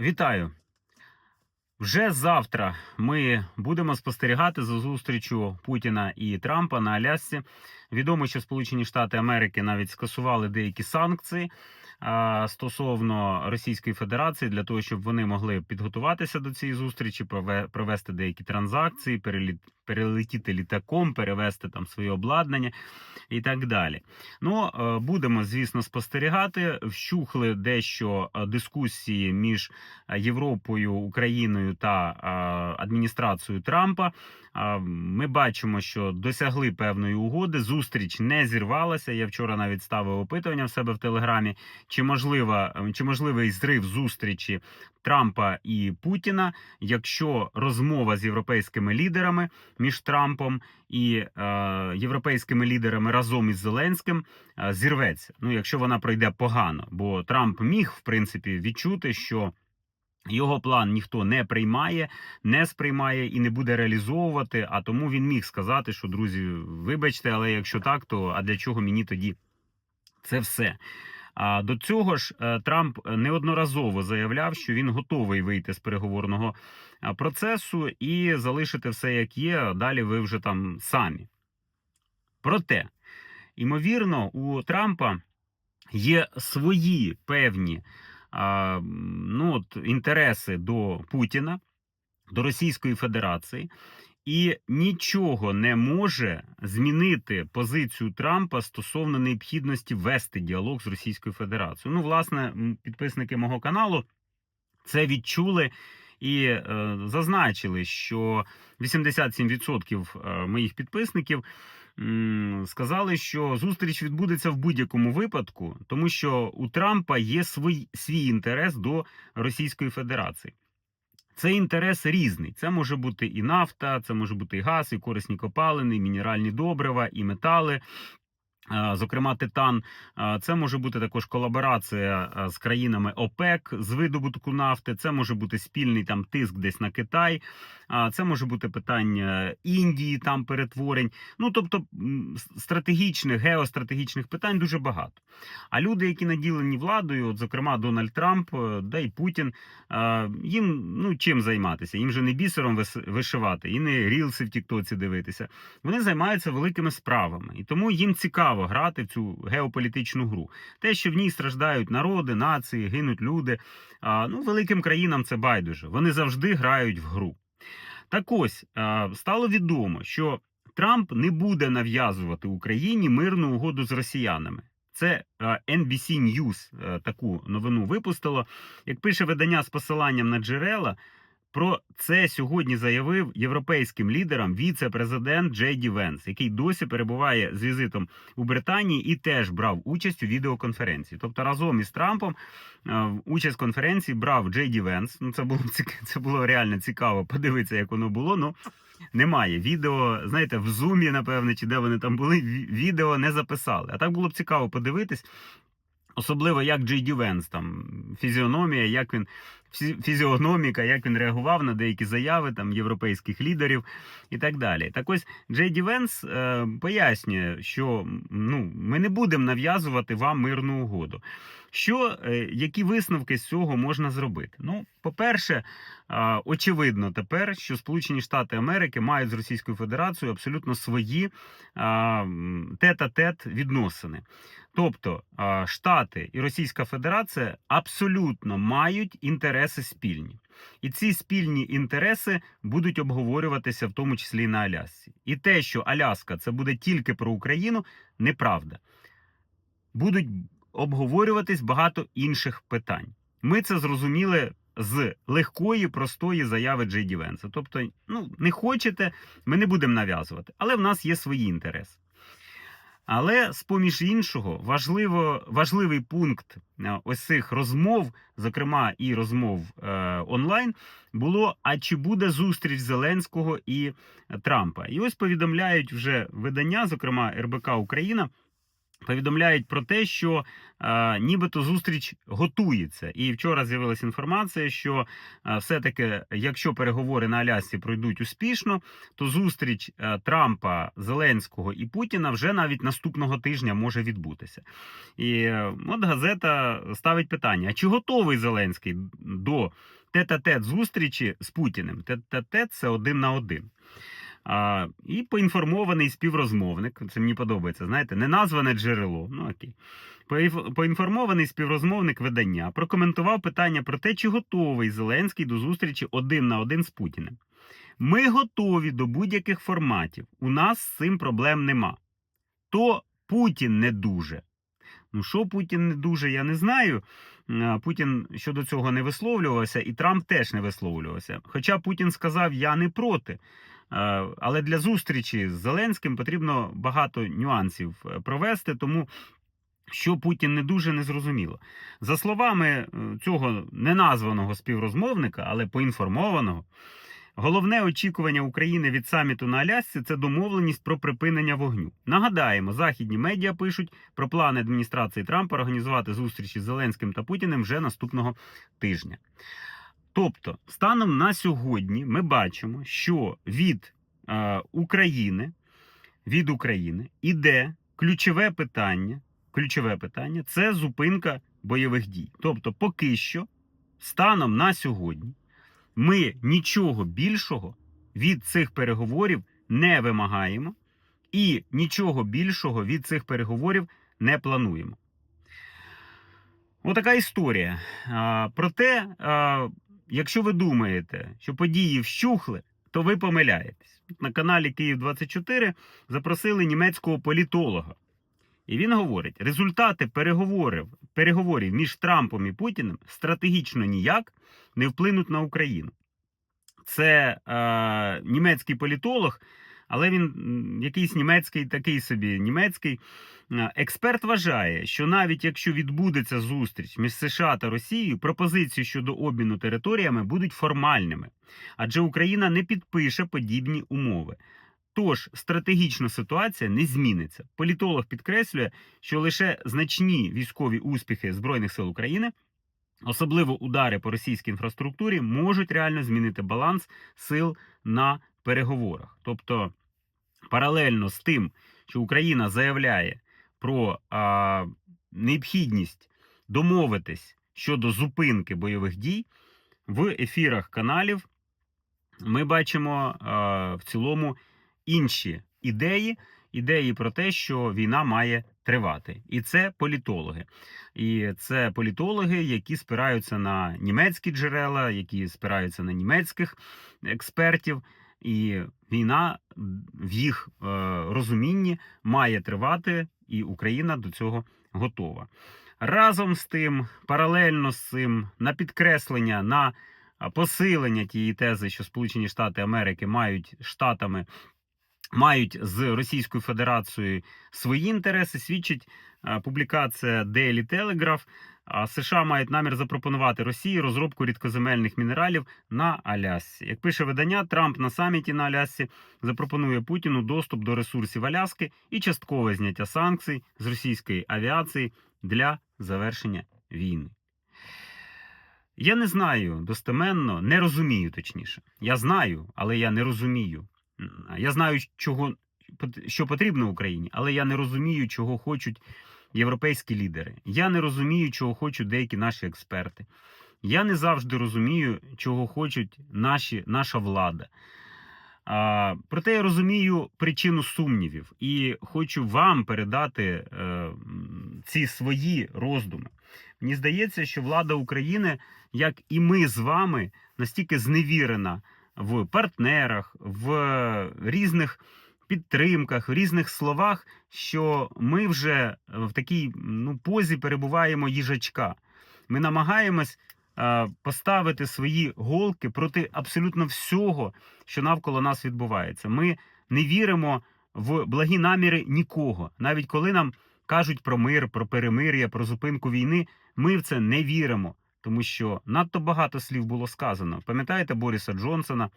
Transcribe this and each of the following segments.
Вітаю! Вже завтра ми будемо спостерігати за зустрічю Путіна і Трампа на Алясці. Відомо, що Сполучені Штати Америки навіть скасували деякі санкції стосовно Російської Федерації для того, щоб вони могли підготуватися до цієї зустрічі, прове- провести деякі транзакції, переліт, перелетіти літаком, перевести там своє обладнання і так далі. Ну, е, будемо, звісно, спостерігати. Вщухли дещо е, дискусії між е, Європою, Україною та адміністрацією Трампа. Ми бачимо, що досягли певної угоди. Зустріч не зірвалася. Я вчора навіть ставив опитування в себе в телеграмі. Чи можлива чи можливий зрив зустрічі Трампа і Путіна, якщо розмова з європейськими лідерами між Трампом і е, європейськими лідерами разом із Зеленським е, зірветься? Ну, якщо вона пройде погано, бо Трамп міг в принципі відчути, що. Його план ніхто не приймає, не сприймає і не буде реалізовувати. А тому він міг сказати, що друзі, вибачте, але якщо так, то а для чого мені тоді це все? А до цього ж е, Трамп неодноразово заявляв, що він готовий вийти з переговорного процесу і залишити все як є. Далі ви вже там самі. Проте, ймовірно, у Трампа є свої певні ну, от, інтереси до Путіна, до Російської Федерації, і нічого не може змінити позицію Трампа стосовно необхідності вести діалог з Російською Федерацією. Ну, власне, підписники мого каналу це відчули. І е, зазначили, що 87% е, моїх підписників сказали, що зустріч відбудеться в будь-якому випадку, тому що у Трампа є свій, свій інтерес до Російської Федерації. Цей інтерес різний. Це може бути і нафта, це може бути і газ, і корисні копалини, і мінеральні добрива, і метали. А, Зокрема, титан, це може бути також колаборація з країнами ОПЕК з видобутку нафти. Це може бути спільний там тиск десь на Китай. Це може бути питання Індії, там перетворень. Ну тобто стратегічних, геостратегічних питань дуже багато. А люди, які наділені владою, от зокрема Дональд Трамп, е, да й Путін, е, їм ну чим займатися? Їм же не бісером вишивати і не рілси в Тіктоці дивитися. Вони займаються великими справами, і тому їм цікаво грати в цю геополітичну гру. Те, що в ній страждають народи, нації, гинуть люди. А, ну великим країнам це байдуже. Вони завжди грають в гру. Так ось стало відомо, що Трамп не буде нав'язувати Україні мирну угоду з росіянами. Це NBC News е, таку новину випустило. Як пише видання з посиланням на джерела, про це сьогодні заявив європейським лідерам віце-президент Джей Ді Венс, який досі перебуває з візитом у Британії і теж брав участь у відеоконференції. Тобто разом із Трампом е, участь в конференції брав Джей Ді Венс. Ну це було це було реально цікаво подивитися, як воно було. Ну немає відео. Знаєте, в зумі, напевне, чи де вони там були, відео не записали. А так було б цікаво подивитись. Особливо як Джей Ді Венс, там фізіономія, як він фі- фізіогноміка, як він реагував на деякі заяви там європейських лідерів і так далі. Так ось Джей Ді Венс е, пояснює, що ну ми не будемо нав'язувати вам мирну угоду. Що, е, які висновки з цього можна зробити? Ну, по-перше, е, очевидно тепер, що Сполучені Штати Америки мають з Російською Федерацією абсолютно свої е, тет-а-тет відносини. Тобто а, Штати і Російська Федерація абсолютно мають інтереси спільні, і ці спільні інтереси будуть обговорюватися в тому числі і на Алясці. І те, що Аляска це буде тільки про Україну, неправда. Будуть обговорюватись багато інших питань. Ми це зрозуміли з легкої, простої заяви Джей Ді Венса. Тобто, ну не хочете, ми не будемо нав'язувати, але в нас є свої інтереси. Але з поміж іншого, важливо, важливий пункт е, ось цих розмов, зокрема і розмов е, онлайн, було: а чи буде зустріч Зеленського і Трампа? І ось повідомляють вже видання, зокрема РБК Україна, повідомляють про те, що е, нібито зустріч готується. І вчора з'явилася інформація, що е, все-таки, якщо переговори на Алясці пройдуть успішно, то зустріч е, Трампа, Зеленського і Путіна вже навіть наступного тижня може відбутися. І е, от газета ставить питання: а чи готовий Зеленський до тет-а-тет зустрічі з Путіним? Тет-а-тет – це один на один. А, і поінформований співрозмовник, це мені подобається, знаєте, не назване джерело. Ну окей. Поінформований співрозмовник видання прокоментував питання про те, чи готовий Зеленський до зустрічі один на один з Путіним. Ми готові до будь-яких форматів. У нас з цим проблем нема. То Путін не дуже. Ну, що Путін не дуже, я не знаю. Путін щодо цього не висловлювався, і Трамп теж не висловлювався. Хоча Путін сказав, я не проти. Е, Але для зустрічі з Зеленським потрібно багато нюансів е, провести, тому що Путін не дуже незрозуміло. За словами е, цього неназваного співрозмовника, але поінформованого, головне очікування України від саміту на Алясці це домовленість про припинення вогню. Нагадаємо, західні медіа пишуть про плани адміністрації Трампа організувати зустрічі з Зеленським та Путіним вже наступного тижня. Тобто, станом на сьогодні ми бачимо, що від е, України, від України іде ключове питання. Ключове питання це зупинка бойових дій. Тобто, поки що, станом на сьогодні, ми нічого більшого від цих переговорів не вимагаємо і нічого більшого від цих переговорів не плануємо. Отака історія. Проте, якщо ви думаєте, що події вщухли, то ви помиляєтесь. На каналі Київ 24 запросили німецького політолога. І він говорить: результати переговорів, переговорів між Трампом і Путіним стратегічно ніяк не вплинуть на Україну. Це е, німецький політолог, але він якийсь німецький, такий собі німецький. Е, Експерт вважає, що навіть якщо відбудеться зустріч між США та Росією, пропозиції щодо обміну територіями будуть формальними, адже Україна не підпише подібні умови. Тож стратегічна ситуація не зміниться. Політолог підкреслює, що лише значні військові успіхи Збройних сил України, особливо удари по російській інфраструктурі, можуть реально змінити баланс сил на переговорах. Тобто, паралельно з тим, що Україна заявляє про а, необхідність домовитись щодо зупинки бойових дій в ефірах каналів, ми бачимо а, в цілому інші ідеї, ідеї про те, що війна має тривати. І це політологи. І це політологи, які спираються на німецькі джерела, які спираються на німецьких експертів. І війна в їх е, розумінні має тривати, і Україна до цього готова. Разом з тим, паралельно з цим, на підкреслення, на посилення тієї тези, що Сполучені Штати Америки мають штатами мають з Російською Федерацією свої інтереси, свідчить публікація Daily Telegraph. США мають намір запропонувати Росії розробку рідкоземельних мінералів на Алясці. Як пише видання, Трамп на саміті на Алясці запропонує Путіну доступ до ресурсів Аляски і часткове зняття санкцій з російської авіації для завершення війни. Я не знаю достеменно, не розумію точніше. Я знаю, але я не розумію. Я знаю, чого що потрібно Україні, але я не розумію, чого хочуть європейські лідери. Я не розумію, чого хочуть деякі наші експерти. Я не завжди розумію, чого хочуть наші, наша влада. А, Проте я розумію причину сумнівів і хочу вам передати е, ці свої роздуми. Мені здається, що влада України, як і ми з вами, настільки зневірена в партнерах, в різних підтримках, в різних словах, що ми вже в такій ну, позі перебуваємо їжачка. Ми намагаємось поставити свої голки проти абсолютно всього, що навколо нас відбувається. Ми не віримо в благі наміри нікого, навіть коли нам кажуть про мир, про перемир'я, про зупинку війни, ми в це не віримо. Тому що надто багато слів було сказано. Пам'ятаєте Боріса Джонсона?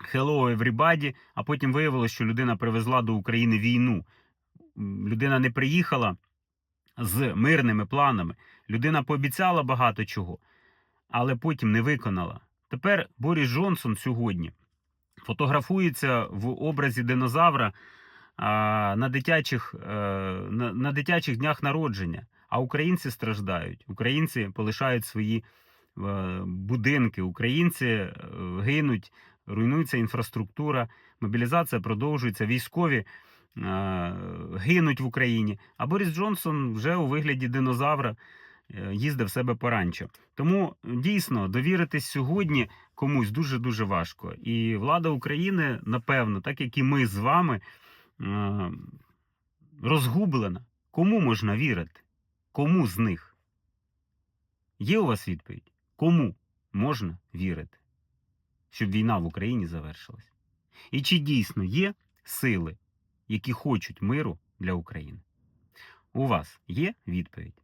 Hello everybody, а потім виявилося, що людина привезла до України війну. людина не приїхала з мирними планами. Людина пообіцяла багато чого, але потім не виконала. Тепер Борис Джонсон сьогодні фотографується в образі динозавра на, дитячих, е, на, на дитячих днях народження. А українці страждають. Українці полишають свої е, будинки, українці е, гинуть, руйнується інфраструктура, мобілізація продовжується, військові е, гинуть в Україні. А Борис Джонсон вже у вигляді динозавра е, їздив себе поранчо. Тому дійсно довіритись сьогодні комусь дуже дуже важко. І влада України, напевно, так як і ми з вами, е, розгублена. Кому можна вірити? Кому з них? Є у вас відповідь? Кому можна вірити, щоб війна в Україні завершилась? І чи дійсно є сили, які хочуть миру для України? У вас є відповідь?